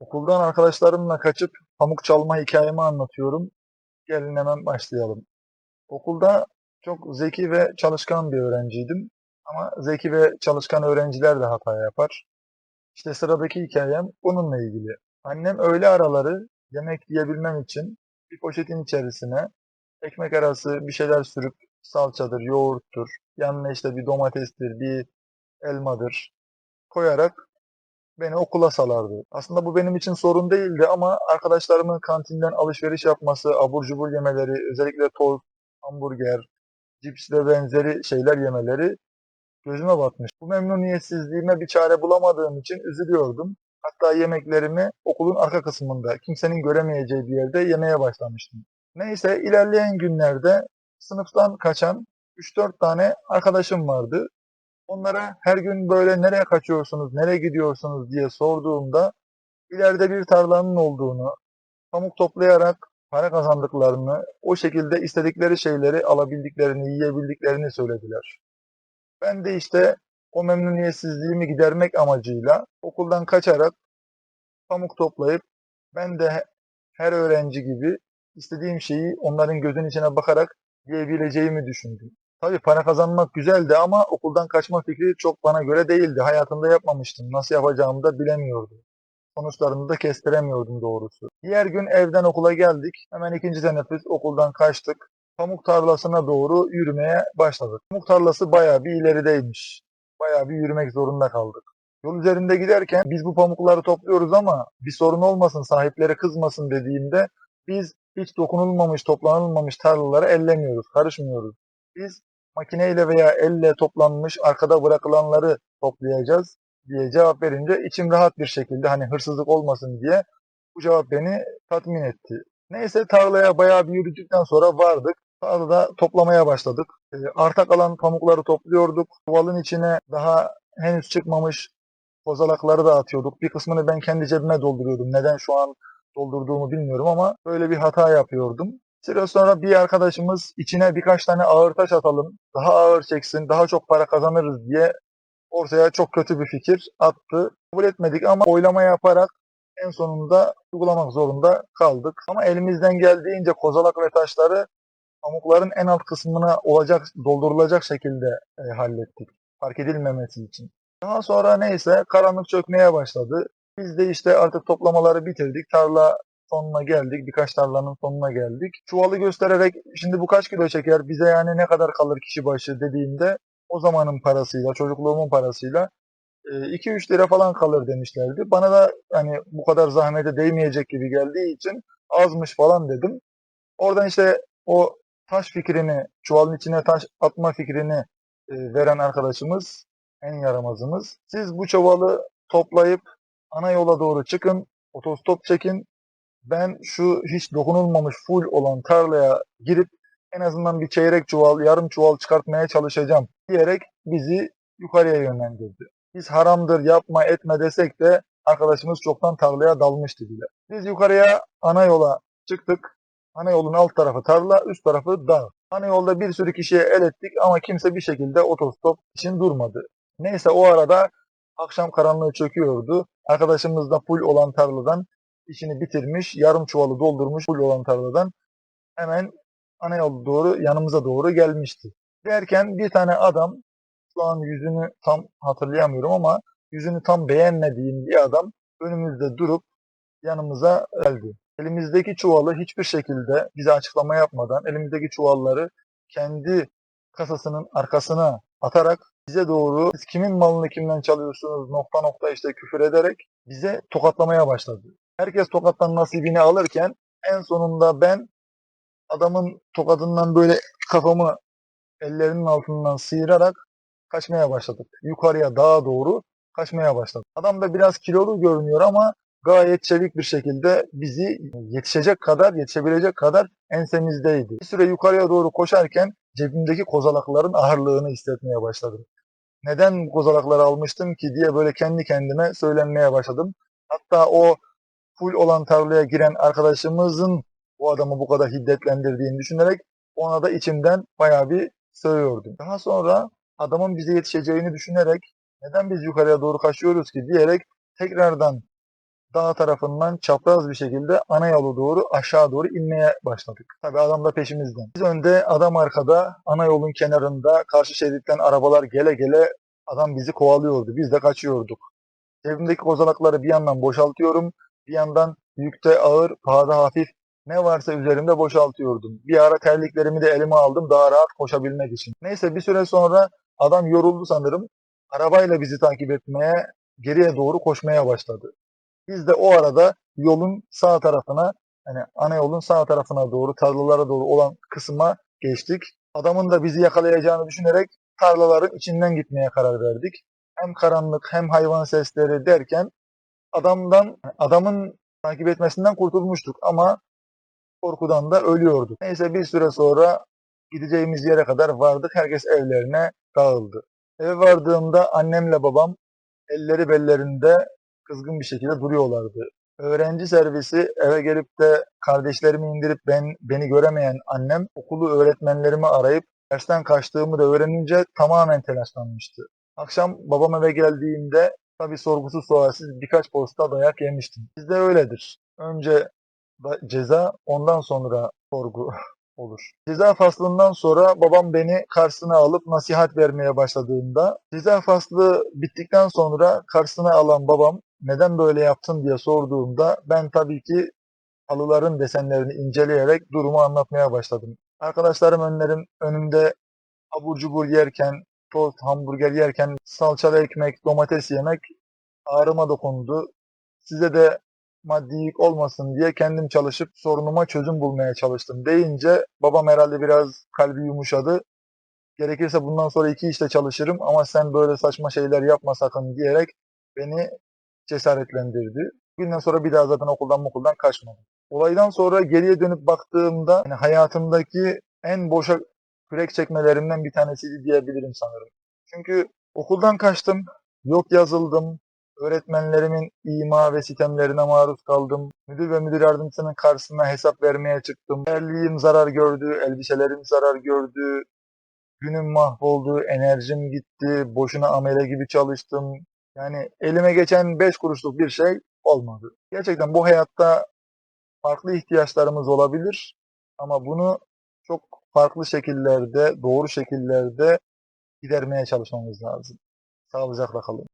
Okuldan arkadaşlarımla kaçıp pamuk çalma hikayemi anlatıyorum. Gelin hemen başlayalım. Okulda çok zeki ve çalışkan bir öğrenciydim. Ama zeki ve çalışkan öğrenciler de hata yapar. İşte sıradaki hikayem bununla ilgili. Annem öğle araları yemek yiyebilmem için bir poşetin içerisine ekmek arası bir şeyler sürüp salçadır, yoğurttur, yanına işte bir domatestir, bir elmadır koyarak beni okula salardı. Aslında bu benim için sorun değildi ama arkadaşlarımın kantinden alışveriş yapması, abur cubur yemeleri, özellikle tost, hamburger, cips ve benzeri şeyler yemeleri gözüme batmış. Bu memnuniyetsizliğime bir çare bulamadığım için üzülüyordum. Hatta yemeklerimi okulun arka kısmında, kimsenin göremeyeceği bir yerde yemeye başlamıştım. Neyse ilerleyen günlerde sınıftan kaçan 3-4 tane arkadaşım vardı. Onlara her gün böyle nereye kaçıyorsunuz, nereye gidiyorsunuz diye sorduğumda ileride bir tarlanın olduğunu, pamuk toplayarak para kazandıklarını, o şekilde istedikleri şeyleri alabildiklerini, yiyebildiklerini söylediler. Ben de işte o memnuniyetsizliğimi gidermek amacıyla okuldan kaçarak pamuk toplayıp ben de he- her öğrenci gibi istediğim şeyi onların gözün içine bakarak yiyebileceğimi düşündüm. Tabii para kazanmak güzeldi ama okuldan kaçma fikri çok bana göre değildi. Hayatımda yapmamıştım. Nasıl yapacağımı da bilemiyordum. Sonuçlarını da kestiremiyordum doğrusu. Diğer gün evden okula geldik. Hemen ikinci teneffüs okuldan kaçtık. Pamuk tarlasına doğru yürümeye başladık. Pamuk tarlası bayağı bir ilerideymiş. Bayağı bir yürümek zorunda kaldık. Yol üzerinde giderken biz bu pamukları topluyoruz ama bir sorun olmasın, sahipleri kızmasın dediğimde biz hiç dokunulmamış, toplanılmamış tarlaları ellemiyoruz, karışmıyoruz. Biz makineyle veya elle toplanmış, arkada bırakılanları toplayacağız diye cevap verince içim rahat bir şekilde hani hırsızlık olmasın diye bu cevap beni tatmin etti. Neyse tarlaya bayağı bir yürüdükten sonra vardık. Tarlada toplamaya başladık. Ee, arta kalan pamukları topluyorduk. Çuvalın içine daha henüz çıkmamış kozalakları da atıyorduk. Bir kısmını ben kendi cebime dolduruyordum. Neden şu an doldurduğumu bilmiyorum ama böyle bir hata yapıyordum. Süre sonra bir arkadaşımız içine birkaç tane ağır taş atalım, daha ağır çeksin, daha çok para kazanırız diye ortaya çok kötü bir fikir attı. Kabul etmedik ama oylama yaparak en sonunda uygulamak zorunda kaldık. Ama elimizden geldiğince kozalak ve taşları pamukların en alt kısmına olacak, doldurulacak şekilde e, hallettik. Fark edilmemesi için. Daha sonra neyse karanlık çökmeye başladı. Biz de işte artık toplamaları bitirdik. Tarla sonuna geldik. Birkaç tarlanın sonuna geldik. Çuvalı göstererek şimdi bu kaç kilo çeker? Bize yani ne kadar kalır kişi başı dediğimde o zamanın parasıyla, çocukluğumun parasıyla e, 2-3 lira falan kalır demişlerdi. Bana da hani bu kadar zahmete değmeyecek gibi geldiği için azmış falan dedim. Oradan işte o taş fikrini, çuvalın içine taş atma fikrini e, veren arkadaşımız, en yaramazımız. Siz bu çuvalı toplayıp ana yola doğru çıkın, otostop çekin. Ben şu hiç dokunulmamış full olan tarlaya girip en azından bir çeyrek çuval, yarım çuval çıkartmaya çalışacağım diyerek bizi yukarıya yönlendirdi. Biz haramdır yapma etme desek de arkadaşımız çoktan tarlaya dalmıştı bile. Biz yukarıya ana yola çıktık. Ana yolun alt tarafı tarla, üst tarafı dağ. Ana yolda bir sürü kişiye el ettik ama kimse bir şekilde otostop için durmadı. Neyse o arada akşam karanlığı çöküyordu. Arkadaşımız da full olan tarladan işini bitirmiş, yarım çuvalı doldurmuş full olan tarladan hemen ana yolda doğru yanımıza doğru gelmişti. Derken bir tane adam şu an yüzünü tam hatırlayamıyorum ama yüzünü tam beğenmediğim bir adam önümüzde durup yanımıza geldi. Elimizdeki çuvalı hiçbir şekilde bize açıklama yapmadan elimizdeki çuvalları kendi kasasının arkasına atarak bize doğru siz kimin malını kimden çalıyorsunuz nokta nokta işte küfür ederek bize tokatlamaya başladı. Herkes tokattan nasibini alırken en sonunda ben adamın tokadından böyle kafamı ellerinin altından sıyırarak kaçmaya başladık. Yukarıya dağa doğru kaçmaya başladık. Adam da biraz kilolu görünüyor ama gayet çevik bir şekilde bizi yetişecek kadar, yetişebilecek kadar ensemizdeydi. Bir süre yukarıya doğru koşarken cebimdeki kozalakların ağırlığını hissetmeye başladım. Neden bu kozalakları almıştım ki diye böyle kendi kendime söylenmeye başladım. Hatta o full olan tarlaya giren arkadaşımızın bu adamı bu kadar hiddetlendirdiğini düşünerek ona da içimden bayağı bir sövüyordum. Daha sonra adamın bize yetişeceğini düşünerek neden biz yukarıya doğru kaçıyoruz ki diyerek tekrardan dağ tarafından çapraz bir şekilde ana yolu doğru aşağı doğru inmeye başladık. Tabi adam da peşimizden. Biz önde adam arkada ana yolun kenarında karşı şeritten arabalar gele gele adam bizi kovalıyordu. Biz de kaçıyorduk. Cebimdeki kozalakları bir yandan boşaltıyorum. Bir yandan yükte ağır, pahada hafif ne varsa üzerimde boşaltıyordum. Bir ara terliklerimi de elime aldım daha rahat koşabilmek için. Neyse bir süre sonra adam yoruldu sanırım. Arabayla bizi takip etmeye, geriye doğru koşmaya başladı. Biz de o arada yolun sağ tarafına, hani ana yolun sağ tarafına doğru, tarlalara doğru olan kısma geçtik. Adamın da bizi yakalayacağını düşünerek tarlaların içinden gitmeye karar verdik. Hem karanlık hem hayvan sesleri derken adamdan, adamın takip etmesinden kurtulmuştuk ama korkudan da ölüyorduk. Neyse bir süre sonra gideceğimiz yere kadar vardık. Herkes evlerine dağıldı. Eve vardığımda annemle babam elleri bellerinde kızgın bir şekilde duruyorlardı. Öğrenci servisi eve gelip de kardeşlerimi indirip ben beni göremeyen annem okulu öğretmenlerimi arayıp dersten kaçtığımı da öğrenince tamamen telaşlanmıştı. Akşam babam eve geldiğinde tabi sorgusuz sualsiz birkaç posta dayak yemiştim. Bizde öyledir. Önce ceza ondan sonra sorgu olur. Ceza faslından sonra babam beni karşısına alıp nasihat vermeye başladığında ceza faslı bittikten sonra karşısına alan babam neden böyle yaptın diye sorduğumda ben tabii ki halıların desenlerini inceleyerek durumu anlatmaya başladım. Arkadaşlarım önlerim önümde abur cubur yerken, tost, hamburger yerken salçalı ekmek, domates yemek ağrıma dokundu. Size de maddi olmasın diye kendim çalışıp sorunuma çözüm bulmaya çalıştım deyince babam herhalde biraz kalbi yumuşadı. Gerekirse bundan sonra iki işte çalışırım ama sen böyle saçma şeyler yapma sakın diyerek beni cesaretlendirdi. Günden sonra bir daha zaten okuldan okuldan kaçmadım. Olaydan sonra geriye dönüp baktığımda yani hayatımdaki en boşa kürek çekmelerimden bir tanesiydi diyebilirim sanırım. Çünkü okuldan kaçtım, yok yazıldım, öğretmenlerimin ima ve sitemlerine maruz kaldım. Müdür ve müdür yardımcısının karşısına hesap vermeye çıktım. Terliğim zarar gördü, elbiselerim zarar gördü. Günüm mahvoldu, enerjim gitti, boşuna amele gibi çalıştım. Yani elime geçen 5 kuruşluk bir şey olmadı. Gerçekten bu hayatta farklı ihtiyaçlarımız olabilir ama bunu çok farklı şekillerde, doğru şekillerde gidermeye çalışmamız lazım. Sağlıcakla kalın.